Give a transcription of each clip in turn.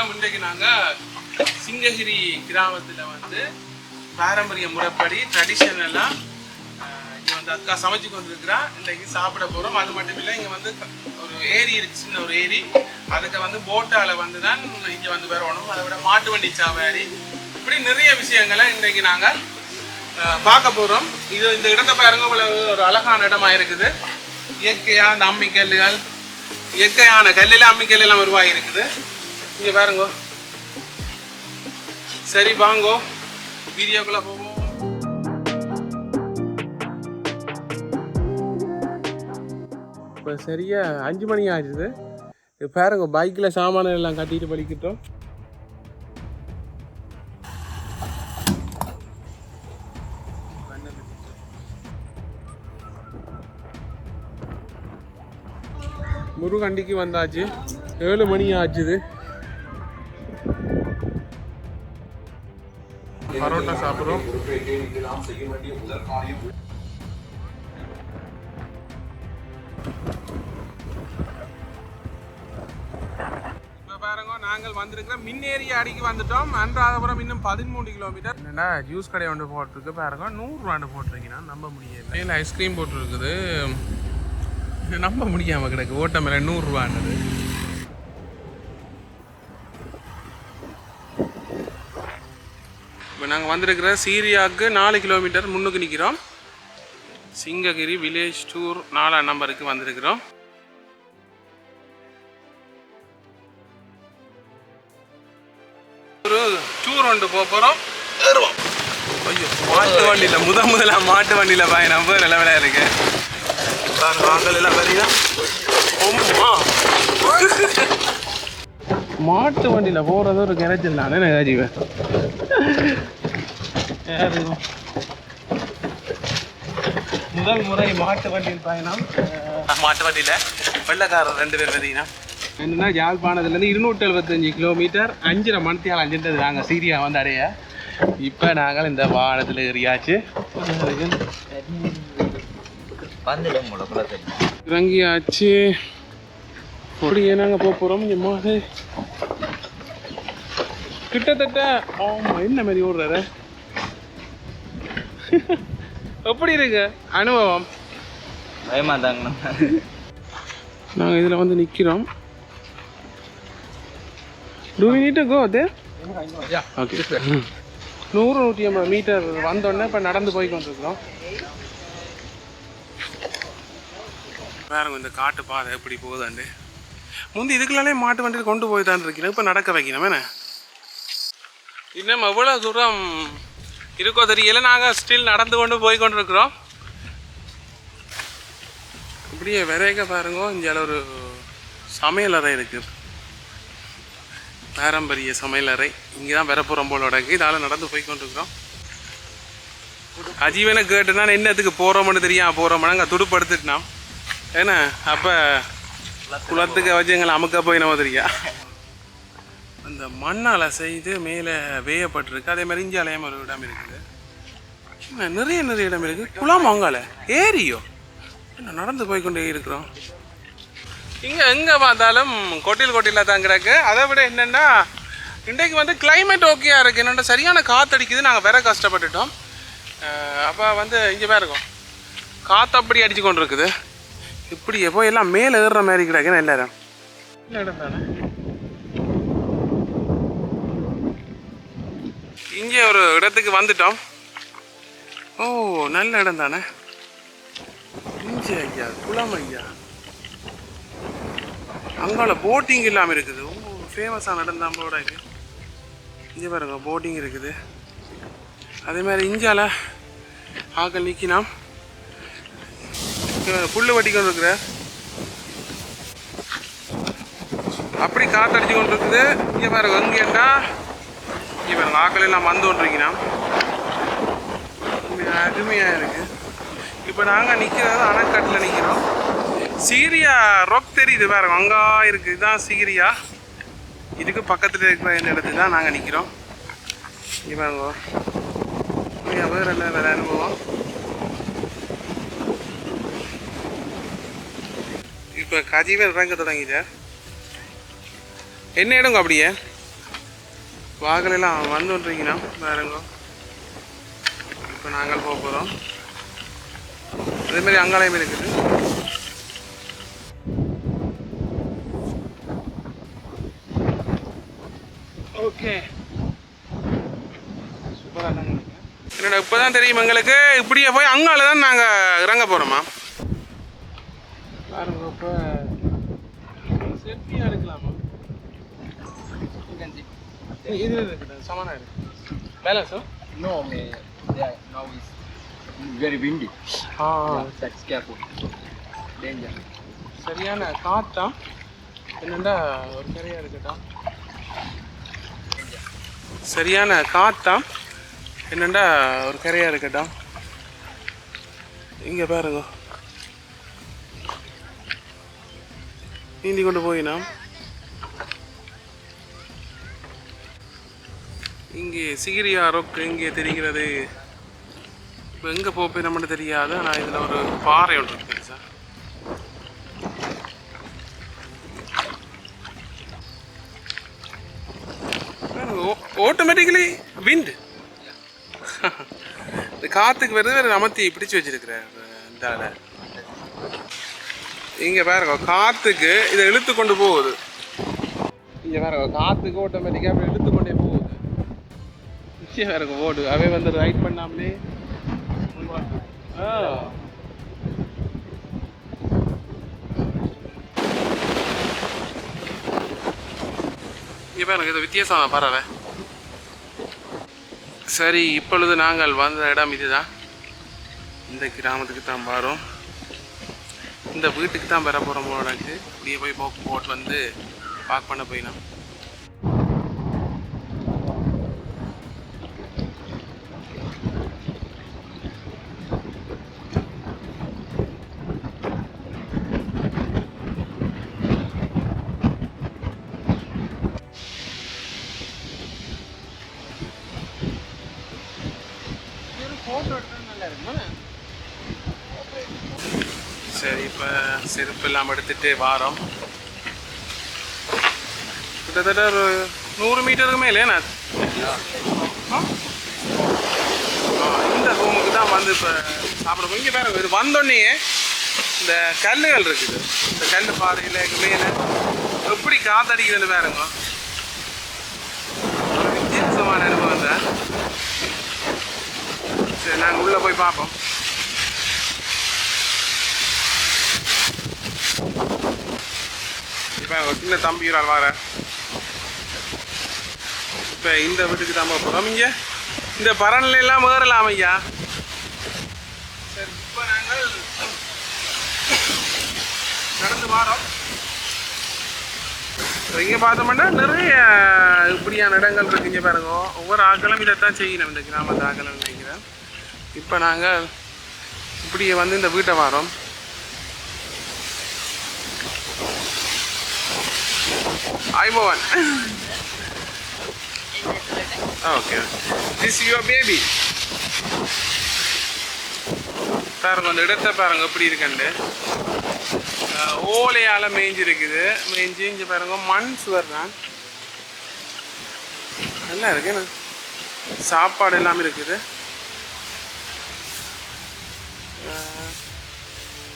அனைவருக்கும் இன்றைக்கு நாங்கள் சிங்ககிரி கிராமத்தில் வந்து பாரம்பரிய முறைப்படி ட்ரெடிஷனலாக இங்கே வந்து அக்கா சமைச்சு கொண்டிருக்கிறா. இன்றைக்கு சாப்பிட போகிறோம் அது மட்டும் இல்லை இங்கே வந்து ஒரு ஏரி இருக்கு சின்ன ஒரு ஏரி. அதுக்கு வந்து போட்டால் வந்து தான் இங்கே வந்து வரணும். அதை விட மாட்டு வண்டி சாவாரி. இப்படி நிறைய விஷயங்களை இன்றைக்கு நாங்கள் பார்க்க போகிறோம் இது இந்த இடத்தை பாருங்க ஒரு அழகான இடமா இருக்குது. இயற்கையாக அந்த அம்மிக்கல்லுகள் இயற்கையான கல்லில் அம்மிக்கல் எல்லாம் உருவாகி இருக்குது. இங்கே பாருங்க. சரி வாங்கோ. வீடியோக்குள்ள போவோம். இப்போ சரியா அஞ்சு மணி ஆச்சுது பாருங்க பைக்கில் சாமான எல்லாம் கட்டிட்டு படிக்கிட்டோம் முருகண்டிக்கு வந்தாச்சு. ஏழு மணி ஆச்சுது. பரோட்டா சாப்பிட்றோம். இப்போ பாருங்க நாங்கள் வந்திருக்கிற மின்னேரிய அடிக்கு வந்துட்டோம். அன்றாதபுரம் இன்னும் பதிமூணு கிலோமீட்டர் என்னடா ஜூஸ் கடை ஒன்று போட்டிருக்கு பாருங்க. நூறுரூவாண்டு போட்டிருக்கீங்கன்னா நம்ப முடியல. மேலே ஐஸ்கிரீம் போட்டிருக்குது. நம்ப முடியாம கிடக்கு. ஓட்ட மேலே நூறுரூவான்றது இப்போ நாங்கள் வந்திருக்கிற சீரியாவுக்கு நாலு கிலோமீட்டர் முன்னுக்கு நிற்கிறோம். சிங்ககிரி வில்லேஜ் டூர் நாலாம் நம்பருக்கு வந்திருக்கிறோம். ஒரு டூர் ஒன்று போக போகிறோம் ஏறுவோம். ஐயோ மாட்டு வண்டியில் முத முதல்ல மாட்டு வண்டியில் பயணம் போய் நிலவில இருக்கு. பாருங்க ஆட்கள் எல்லாம் மாட்டு வண்டியில் போகிறது ஒரு கிடைச்சல் தானே நகாஜீவன் முதல் முறை மாட்டு வண்டியில் பயணம். மாட்டு வண்டியில்? வெள்ளக்காரர் ரெண்டு பேர் பார்த்தீங்கன்னா என்னன்னா யாழ்ப்பாணத்துலேருந்து இருநூற்றி எழுபத்தஞ்சு கிலோமீட்டர் அஞ்சரை மணித்தியால் அஞ்சுன்றது நாங்கள் சீரியா வந்து அடைய. இப்போ நாங்கள் இந்த வாகனத்தில் ஏறியாச்சு. இறங்கியாச்சு. அப்படியே நாங்கள் போக போகிறோம் எம்மாது கிட்டத்தட்ட ஆமா என்ன மாதிரி ஓடுறாரு? எப்படி இருக்கு? அனுபவம்? பயமா தாங்கண்ணா நாங்கள் இதில் வந்து நிற்கிறோம் do we need go there okay நூறு நூற்றி ஐம்பது மீட்டர் வந்தோடனே இப்போ நடந்து போய் கொண்டிருக்கிறோம். பாருங்க இந்த காட்டு பாதை எப்படி போகுதாண்டு. முந்தி இதுக்குள்ளாலே மாட்டு வண்டியில் கொண்டு போய் தான் இருக்கணும் இப்போ நடக்க வைக்கணும் என்ன? இன்னும் எவ்வளோ தூரம் இருக்கோ தெரியல நாங்கள் ஸ்டில் நடந்து கொண்டு போய் கொண்டிருக்கிறோம் இப்படியே விரைக பாருங்க இங்கே ஒரு சமையலறை இருக்குது பாரம்பரிய சமையலறை இங்கே தான் பெறப்புறம் போல இருக்கு. இதால் நடந்து போய் கொண்டிருக்கிறோம் அஜீவனை கேட்டுனா என்னத்துக்கு போகிறோம்னு தெரியும். போகிறோம்னா அங்கே துடுப்படுத்திட்டான் ஏன்னா அப்போ குளத்துக்கு வச்சு எங்களை அமுக்க போய் நம்ம தெரியா அந்த மண்ணால் செய்து மேலே வேயப்பட்டிருக்கு. அதே மாதிரி இஞ்சாலயம் ஒரு இடம் இருக்குது. நிறைய நிறைய இடம் இருக்குது. குளம் அங்கால ஏரியோ. என்ன நடந்து போய் கொண்டே இருக்கிறோம். இங்கே எங்கே பார்த்தாலும் கொட்டில் கொட்டியில் தான் கிடக்கு. அதை விட என்னென்னா இன்றைக்கு வந்து கிளைமேட் ஓகேயா இருக்குது என்னென்னா சரியான காற்றடிக்குது நாங்கள் வேற கஷ்டப்பட்டுட்டோம். அப்போ வந்து இங்கே வேறு இருக்கும் காற்று அப்படி அடிச்சு கொண்டு இருக்குது இப்படி எப்போ எல்லாம் மேலே ஏறுற மாதிரி கிடக்குன்னு எல்லாரும். இல்லை இடம் தானே இங்கே ஒரு இடத்துக்கு வந்துட்டோம். ஓ நல்ல இடம் தானே? இஞ்சி ஐயா குளம் ஐயா. அங்கால போட்டிங் இல்லாமல் இருக்குது. ஓ ஃபேமஸான இடம் தான் போட இருக்கு இங்கே பாருங்க போட்டிங் இருக்குது. அதே மாதிரி இஞ்சால ஆக்கள் நிற்கினாம் புல்லு வட்டி கொண்டு இருக்கிற அப்படி காத்தடிச்சு கொண்டு இருக்குது இங்கே பாருங்க எங்கேண்டா பாருங்க ஆக்கள் எல்லாம் வந்து கொண்டிருக்கிறான் அருமையாக இருக்குது இப்போ நாங்கள் நிற்கிறது அணைக்கட்டில் நிற்கிறோம் சீரியா ரொக் தெரியுது பாருங்க வங்கா இருக்குது இதுதான் சீரியா. இதுக்கு பக்கத்தில் இருக்கிற இந்த இடத்துல தான் நாங்கள் நிற்கிறோம் இங்கே வேறு வேறு அனுபவம். இப்போ கஜீவன் இறங்க தொடங்கிட்டார். என்ன இடங்க அப்படியே? வாகலாம் வந்துன்றீங்கண்ணா வேறங்க இப்போ நாங்கள் போக போகிறோம் அதே மாதிரி அங்காலயம் இருக்குது. ஓகே. சூப்பராக என்னடா இப்போ தான் தெரியும் எங்களுக்கு. இப்படியே போய் அங்கால தான் நாங்கள் இறங்க போகிறோமா பாருங்க இப்போ செல்ஃபியாக எடுக்கலாமா இது இருக்குது சமானா இருக்கு. Balance man. Yeah, now it's very windy. Ah That's careful. Danger. சரியான காத்தா? என்னண்டா ஒரு கரையா இருக்கட்டா? சரியான காத்தா? என்னண்டா ஒரு கரையா இருக்கட்டா? இங்க பாருங்க. நீந்தி கொண்டு போயினா? இங்கே சிகிரியா ரொக் இங்கே தெரிகிறது? இப்போ எங்கே போப்பே நம்மளுக்கு தெரியாது. ஆனால் இதில் ஒரு பாறை ஒன்று இருக்குது சார் ஆட்டோமேட்டிக்கலி விண்ட் இந்த காற்றுக்கு வருது வேறு அமர்த்தி பிடிச்சு வச்சிருக்கிற இந்த இங்கே பாருங்க காற்றுக்கு இதை இழுத்து கொண்டு போகுது. இங்கே பாருங்க காற்றுக்கு ஆட்டோமேட்டிக்காக இழுத்து கொண்டே போகுது. நிச்சயம் இருக்கும் ஓடு. அவே வந்து ரைட் பண்ணாமலே ஆ இப்போ எனக்கு இது வித்தியாசம் பரவாயில்ல சரி இப்பொழுது நாங்கள் வந்த இடம் இதுதான். இந்த கிராமத்துக்கு தான் வரோம். இந்த வீட்டுக்கு தான் பெற போகிறோம் எனக்கு இப்படியே போய் போக்கு போட்டு வந்து பார்க் பண்ண போயினோம் சரி இப்போ செருப்பு இல்லாமல் எடுத்துகிட்டு வாரம். கிட்டத்தட்ட ஒரு நூறு மீட்டருக்கு மேலே நான் இந்த ரூமுக்கு தான் வந்து இப்போ சாப்பிட இங்கே பாருங்க இது வந்தோடனே இந்த கல்லுகள் இருக்குது. இந்த கல் பாறையில் மேலே எப்படி காத்தடிக்கிறதுன்னு பாருங்க ஒரு வித்தியாசமான அனுபவம் தான் சரி நாங்கள் உள்ளே போய் பார்ப்போம். இப்போ சின்ன தம்பி ஒரு வர. இப்போ இந்த வீட்டுக்கு தான் போகிறோம் இங்கே இந்த பரன்ல எல்லாம் ஏறலாம் ஐயா. சரி இப்போ நாங்கள் நடந்து வாரோம். இங்கே பார்த்தோம்னா நிறைய இப்படியான இடங்கள் இருக்கு இங்கே பாருங்க. ஒவ்வொரு ஆக்களும் இதைத்தான் செய்யணும் இந்த கிராமத்து ஆக்களும் நினைக்கிறேன். இப்போ நாங்கள் இப்படியே வந்து இந்த வீட்டை வாரோம். ஐமோவன் ஓகே. திஸ் யுவர் பேபி பாருங்க அந்த இடத்தை பாருங்க எப்படி இருக்குண்டு ஓலையால் மேய்ஞ்சி இருக்குது மேய்ஞ்சி இங்கே பாருங்க மண் சுவர் தான். நல்லா இருக்கு சாப்பாடு எல்லாமே இருக்குது.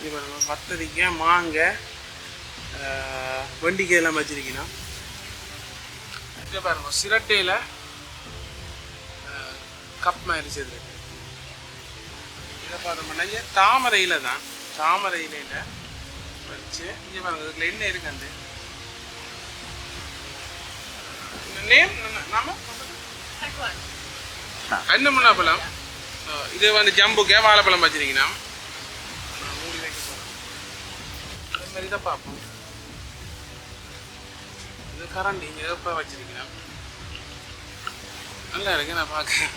இங்க பாருங்க கத்தரிக்காய் மாங்காய் அஹ், வெண்டிக்காய் எல்லாம் வச்சிருக்கீங்கன்னா இங்கே பாருங்க சிரட்டையில் கப் மாதிரி செய்திருக்கு இதை பார்த்தோம்னா தாமரையில தான் தாமரை இலையில வச்சு இங்கே பாருங்க இதுல என்ன இருக்கு அந்த. நேம்? நாம என்ன முன்னாப்பழம் இது வந்து ஜம்புக்கே வாழைப்பழம் வச்சிருக்கீங்கன்னா நான் மூடி வைக்க போறேன். அதே மாதிரி பார்ப்போம். இது கரண்டி இங்கே எப்போ வச்சிருக்கீங்கன்னா நல்லா இருக்கு நான் பார்க்க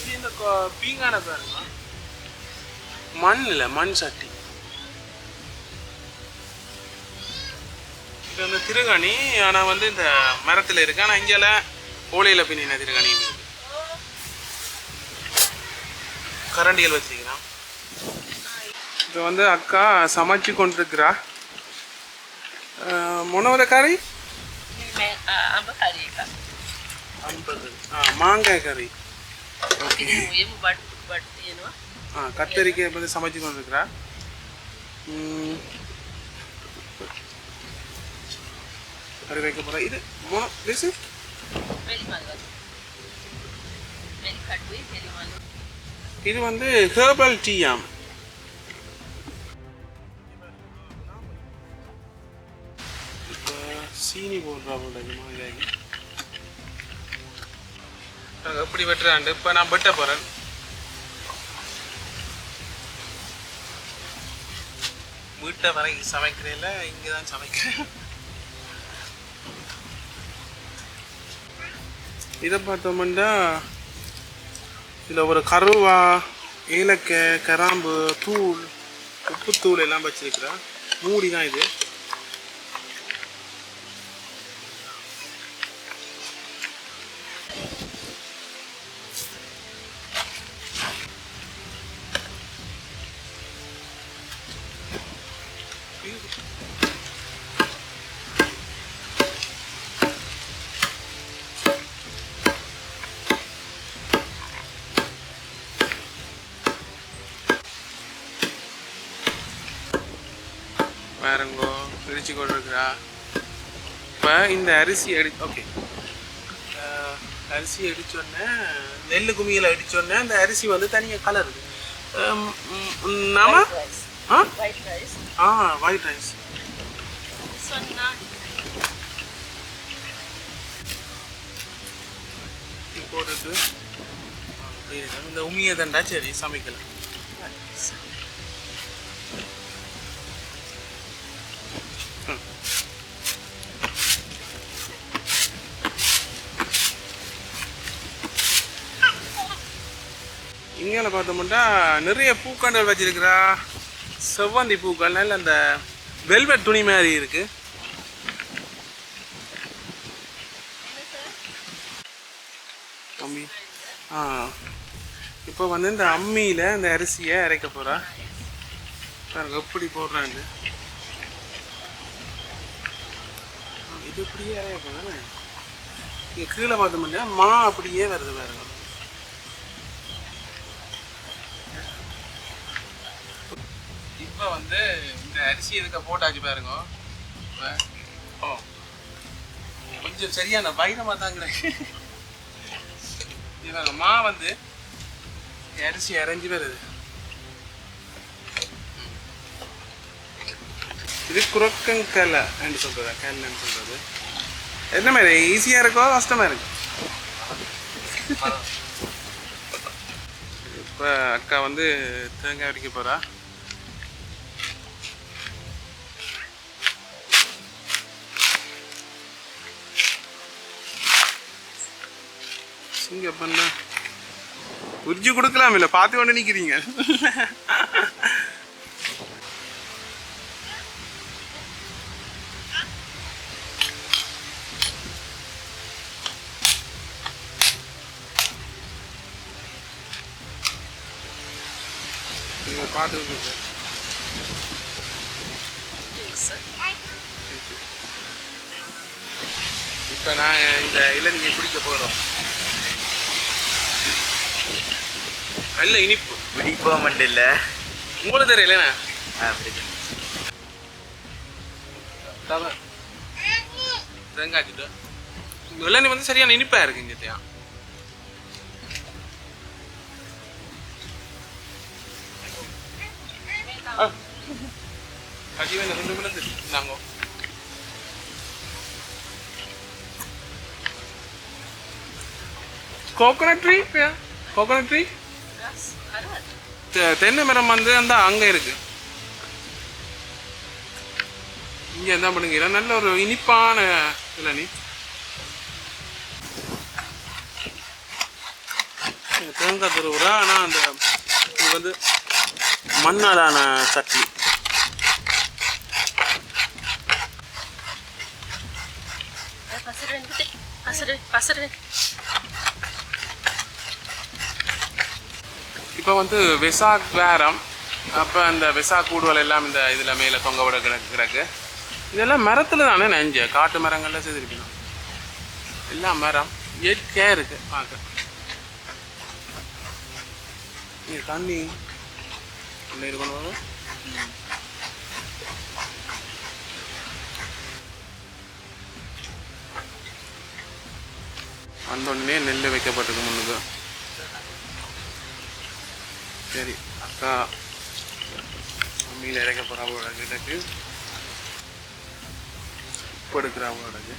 இது இந்த பீங்கான பாருங்க மண் இல்லை மண் சட்டி. இது வந்து திருகணி ஆனால் வந்து இந்த மரத்தில் இருக்கு. ஆனால் இங்கேல ஓலையில் பின்னின திருகணி இருக்கு கரண்டிகள் வச்சிருக்கிறான். இப்போ வந்து அக்கா சமைச்சு கொண்டிருக்கிறா. முனவர கறி ஐம்பது ஆ மாங்காய் கறி. ஓகே. ஆ கத்தரிக்காய் வந்து சமைச்சு கொண்டிருக்கிறா. கறி வைக்க போகிறேன் இது மூணு பேசு இது வந்து ஹேர்பல் டீயாம் இப்போ சீனி போடுறாங்க போல நாங்கள் எப்படி வெட்டுறாண்டு இப்போ நான் வெட்ட போகிறேன் வீட்டை வரை சமைக்கிறேன்ல இங்கே தான் சமைக்கிறேன். இதை பார்த்தோம்னா இதில் ஒரு கருவா ஏலக்காய் கராம்பு தூள் உப்புத்தூள் எல்லாம் வச்சிருக்கிறா மூடி தான் இது. பிரிச்சு கொண்டு இருக்கிறா இப்போ இந்த அரிசி அடி ஓகே அரிசி அடிச்சோடனே நெல் குமியில் அடிச்சோடனே அந்த அரிசி வந்து தனியாக கலருது நாம. ஆ. ஆ ஒயிட் ரைஸ் இருக்கு. இந்த உமியை தண்டா சரி சமைக்கலாம். இங்கே பார்த்தோம்னா நிறைய பூக்கண்டல் வச்சிருக்கிறா. செவ்வந்தி பூக்கள் நல்ல அந்த வெல்வெட் துணி மாதிரி இருக்குது அம்மி ஆ. இப்போ வந்து இந்த அம்மியில் இந்த அரிசியை அரைக்க போகிறா பாருங்க எப்படி போடுறான்னு ஆ, இது இப்படியே அரைய போகிறேன் இங்கே கீழே பார்த்தோம்னா மா அப்படியே வருது பாருங்க. இப்போ வந்து இந்த அரிசி இதுக்க போட்டாச்சு பாருங்க. ஓ. கொஞ்சம் சரியான வைரமாக கிடையாது இவங்க மா வந்து அரிசி அரைஞ்சு வருது. இது குரக்கங்கலை என்று சொல்கிறதா கல்லுன்னு சொல்கிறது என்ன மாதிரி ஈஸியாக இருக்கோ கஷ்டமாக இருக்கு. இப்போ அக்கா வந்து தேங்காய் அடிக்க போகிறா சிங்கப்பண்ணா உறிஞ்சு கொடுக்கலாம் இல்லை பார்த்து கொண்டு நிற்கிறீங்க நீங்கள் பார்த்து இப்போ நான் இந்த இளநீரை குடிக்க போகிறோம் நல்ல இனிப்பு. பிடிப்போ மண்டில்ல உங்களுக்கு தெரியல தேங்காய்ச்சிட்டு வெள்ளனி வந்து சரியான இனிப்பாக இருக்குங்க சத்தியா கடிவேல ரெண்டு விழுந்து நாங்க கோகோனட் ட்ரீ கோகோனட் ட்ரீ தென்னை மரம் வந்து அந்த அங்கே இருக்குது இங்கே என்ன பண்ணுங்க நல்ல ஒரு இனிப்பான இளநி தேங்காய் துருவுறா ஆனால் அந்த இது வந்து மண்ணாலான சட்னி. பசரு பசரு இப்போ வந்து வெசாக் வேரம் அப்போ அந்த வெசாக் கூடுவல் எல்லாம் இந்த இதில் மேலே தொங்க விட கிடக்கு கிடக்கு. இதெல்லாம் மரத்தில் தானே நெஞ்ச காட்டு மரங்கள்லாம் செய்திருக்கணும் எல்லாம் மரம் இயற்கையாக இருக்குது பார்க்க. இங்கே தண்ணி. உள்ள இருக்கணும் வந்தோடனே நெல் வைக்கப்பட்டிருக்கு முன்னுக்கு. சரி அக்கா மீன் இறக்க போகிற அவளோட கிட்டக்கு உப்பு எடுக்கிற na.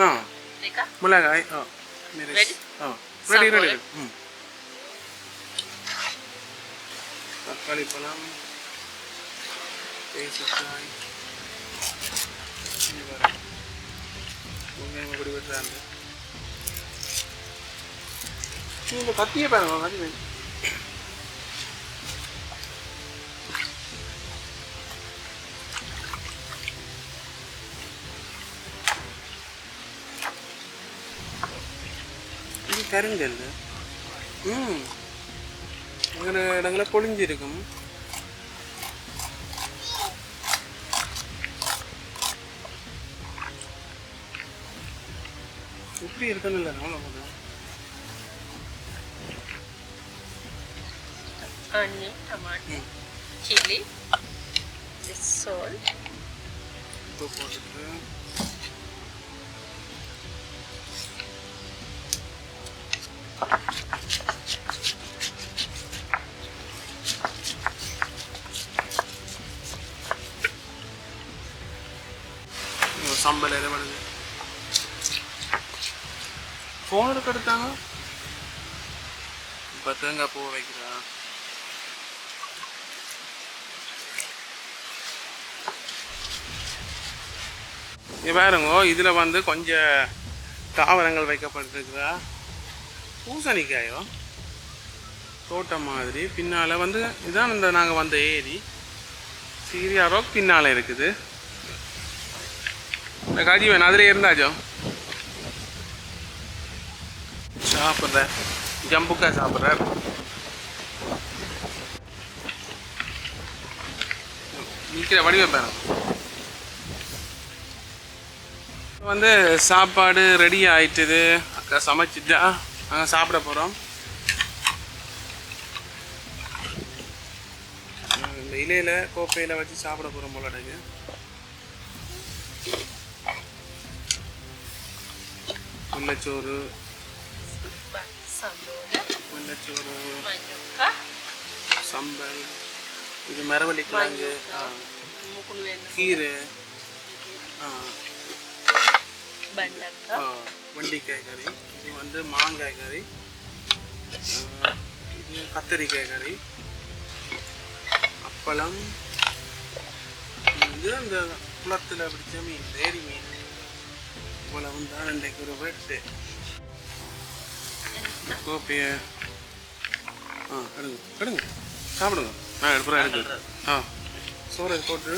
ஆ. மிளகாய் ஆ? ஆ ரெடி. ரெடி ம் தக்காளி பழம் தேசிக்காய் வெங்காயம் வெட்டுறாங்க நீங்கள் கத்தியே பாருங்க மாதிரி வேணும் கருங்கல் ம். அங்கே இடங்களில் பொழிஞ்சிருக்கும். எப்படி இருக்கணும் இல்லை Onion, tomato, chili, this salt, சம்பல் எதை வருது ஃபோன் எடுக்க எடுத்தாங்க. இப்போ தேங்காய் பூ வைக்கிறா இங்கே பாருங்க இதில் வந்து கொஞ்சம் தாவரங்கள் வைக்கப்பட்டிருக்குதா? பூசணிக்காயோ? தோட்டம் மாதிரி. பின்னால் வந்து இதான் இந்த நாங்கள் வந்த ஏரி. சீரியா ரோக் பின்னால் இருக்குது. இந்த காஜி வேணும். அதில் இருந்தாச்சோ சாப்பிட்ற. ஜம்புக்கா சாப்பிட்றார் நிற்கிற வடிவ பாருங்க. வந்து சாப்பாடு ரெடி ஆயிட்டுது. அக்கா சமைச்சிட்டா நாங்கள் சாப்பிட போகிறோம் இந்த இலையில கோப்பையில் வச்சு சாப்பிட போகிறோம் போல இருக்கு. முல்லைச்சோறு sambola, முல்லைச்சோறு manyoka, சம்பல். இது மரவள்ளி கிழங்கு ஆ, கீரை. ஆ, வெண்டைக்காய் கறி இது வந்து மாங்காய் கறி இது கத்தரிக்காய் கறி அப்பளம் இது அந்த குளத்தில் பிடிச்ச மீன் ஏரி மீன் இவ்வளவு தான் இன்றைக்கு ஒரு வெட்டு கோப்பைய ஆ எடுங்க எடுங்க சாப்பிடுங்க ஆ எடுப்புறேன் எடுக்கு ஆ சோறை போட்டு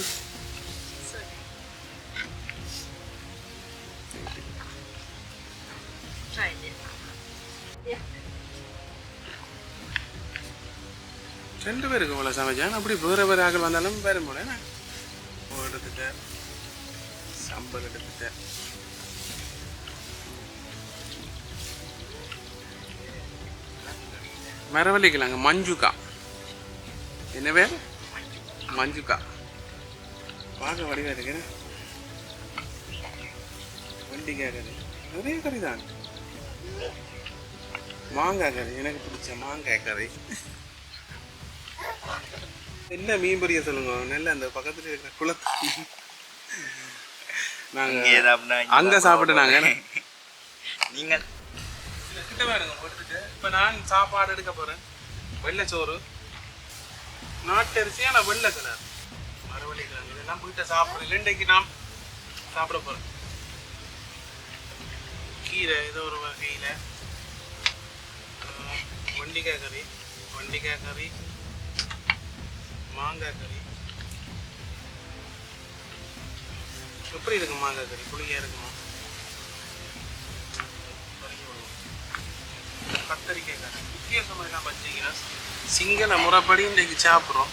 ரெண்டு பேருக்கு இவ்வளோ சமைச்சேன் அப்படி வேறு வேறு ஆக்கள் வந்தாலும் பேரும் போல. ஓ எடுத்துட்டேன் சம்பல் எடுத்துட்டேன் மரவள்ளி மஞ்சுக்கா. என்ன பேர்? மஞ்சுக்கா. பார்க்க வடிவாக இருக்கிறேன் வெண்டிக்காய் கறி. நிறைய கறி தான் மாங்காய் கறி. எனக்கு பிடிச்ச மாங்காய் கறி. என்ன மீன் பொரிய சொல்லுங்க? நல்ல அந்த பக்கத்துல இருக்கிற குளத்து. நாங்க அங்க சாப்பிட்டு நாங்க நீங்கள்? கிட்ட வேணுங்க போட்டுட்டு இப்ப நான் சாப்பாடு எடுக்க போறேன். வெள்ளை சோறு. நாட்டரிசி ஆனா வெள்ளை கலர்? கிழங்கு இதெல்லாம் வீட்டை சாப்பிடுறது இன்றைக்கு நாம் சாப்பிட போறோம் கீரை ஏதோ ஒரு வகையில. வெண்டைக்காய் கறி. வெண்டைக்காய் கறி. மாங்காய் கறி. எப்படி இருக்கு மாங்காய் கறி? புளியா இருக்குமா? கத்தரிக்காய் கறி. வித்தியாசமாக என்ன பார்த்தீங்கன்னா சிங்கள முறைப்படி இன்றைக்கு சாப்பிட்றோம்.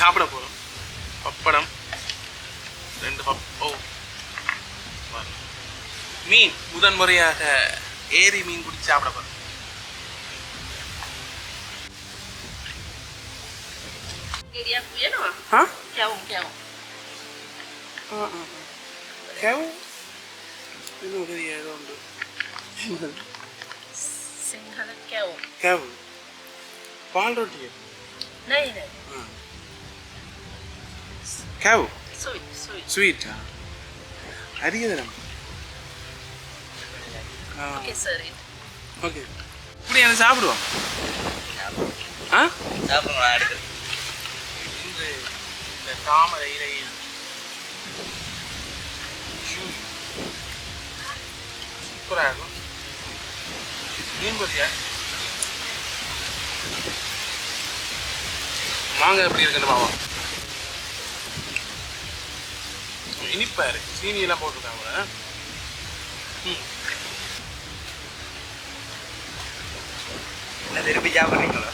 சாப்பிட போகிறோம் பப்படம். ரெண்டு பப் மீன். முதன் முறையாக ஏரி மீன் பிடிச்சி சாப்பிட போகிறோம் Quería bueno. Ah, ah, ¿Ah? Keong, keong. Uh -uh. ¿Keong? Yo no quería dónde. Sinhala keong. Keong. Palo dia. Nai, nai. Uh. Ah. Keong. Sweet, sweet. Sweet. അറിയാതെ Okay sir. Okay. இப்படி எனக்கு சாப்பிடுவோம் ஆ சாப்பிடுவோம் நான் எடுக்கிறேன் இன்று இந்த தாமரை இலையில் சூப்பராக இருக்கும். மீன் பொரியா மாங்காய் எப்படி இருக்குன்னு பாவம் இனிப்பா இருக்கு. சீனி எல்லாம் போட்டுருக்காங்க. ம். என்ன திருப்பி சாப்பிட்றீங்களோ?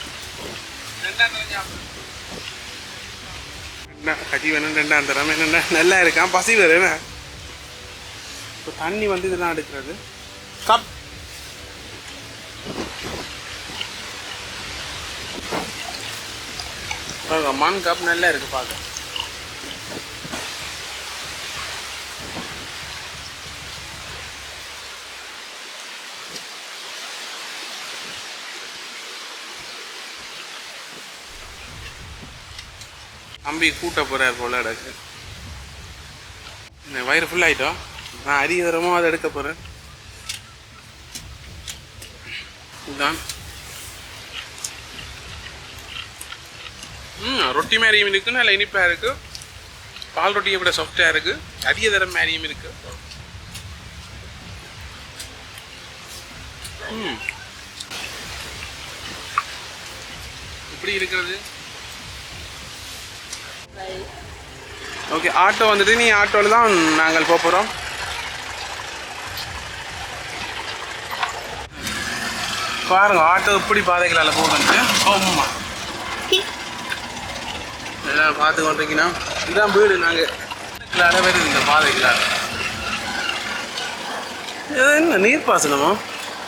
என்ன கட்டி வேணும் அந்த ரமே என்ன நல்லா இருக்கான் பசி வேறு என்ன? இப்போ தண்ணி வந்து இதெல்லாம் எடுக்கிறது. கப். மண் கப் நல்லா இருக்குது பார்க்க தம்பி கூட்ட போகிறார் போல எடுக்கு இந்த வயிறு ஃபுல் ஆயிட்டோம் நான் அரியதரமோ அதை எடுக்க போகிறேன் இதுதான். ம் ரொட்டி மேரியும் இருக்குது நல்ல இனிப்பாக இருக்குது பால் ரொட்டியை விட இருக்குது அதிக அரியதரம் மேரியும் இருக்குது ம். இப்படி இருக்கிறது. ஓகே ஆட்டோ வந்துட்டு நீ ஆட்டோவில் தான் நாங்கள் போக போகிறோம் பாருங்க ஆட்டோ இப்படி பாதைகளால் போகுதுன்ட்டு. ஆமாம் எல்லாம் பார்த்து கொண்டிருக்கீங்கன்னா இதுதான் வீடு நாங்கள் வருது இந்த பாதைகளால். இது என்ன நீர்ப்பாசனமா?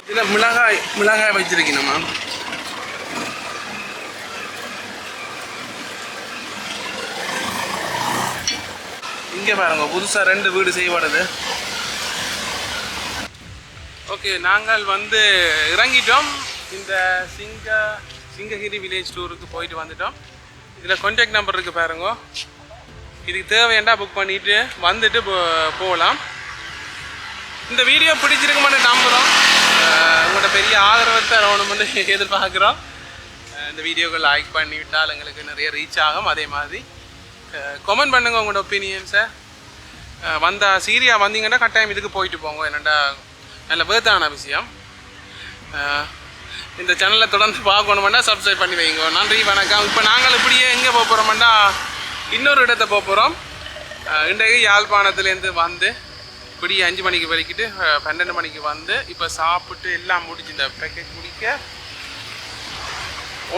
இதில் மிளகாய் மிளகாய் வச்சுருக்கீங்கம்மா. இங்கே பாருங்க புதுசாக ரெண்டு வீடு செய்யப்படுது. ஓகே நாங்கள் வந்து இறங்கிட்டோம். இந்த சிங்க சிங்ககிரி வில்லேஜ் டூருக்கு போயிட்டு வந்துட்டோம். இதில் கான்டாக்ட் நம்பர் இருக்குது பாருங்க. இதுக்கு தேவையாண்டா புக் பண்ணிவிட்டு வந்துட்டு போ- போகலாம் இந்த வீடியோ பிடிச்சிருக்குமான்னு நம்புகிறோம் அஹ் உங்களோட பெரிய ஆதரவை தரணும்னு எதிர்பார்க்குறோம். இந்த வீடியோக்கள் லைக் பண்ணி விட்டால் எங்களுக்கு நிறைய ரீச் ஆகும். அதே மாதிரி கமெண்ட் பண்ணுங்க உங்களோட ஒப்பீனியன்ஸை வந்த சீரியா வந்தீங்கன்னா கட்டாயம் இதுக்கு போயிட்டு போங்க. என்னென்னா நல்ல வேர்த்தான விஷயம். இந்த சேனலை தொடர்ந்து பார்க்கணுமெண்டா சப்ஸ்கிரைப் பண்ணி வைங்க. நன்றி வணக்கம். இப்போ நாங்கள் இப்படியே எங்கே போக போகிறோம்னா இன்னொரு இடத்த போக போகிறோம் இன்றைக்கு யாழ்ப்பாணத்துலேருந்து வந்து இப்படி அஞ்சு மணிக்கு வலிக்கிட்டு பன்னெண்டு மணிக்கு வந்து இப்போ சாப்பிட்டு எல்லாம் முடிச்சு இந்த பேக்கேஜ் முடிக்க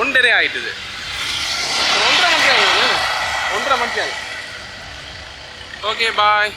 ஒன்றரை ஆயிட்டுது. ஒன்றரை மணி ஓகே பாய்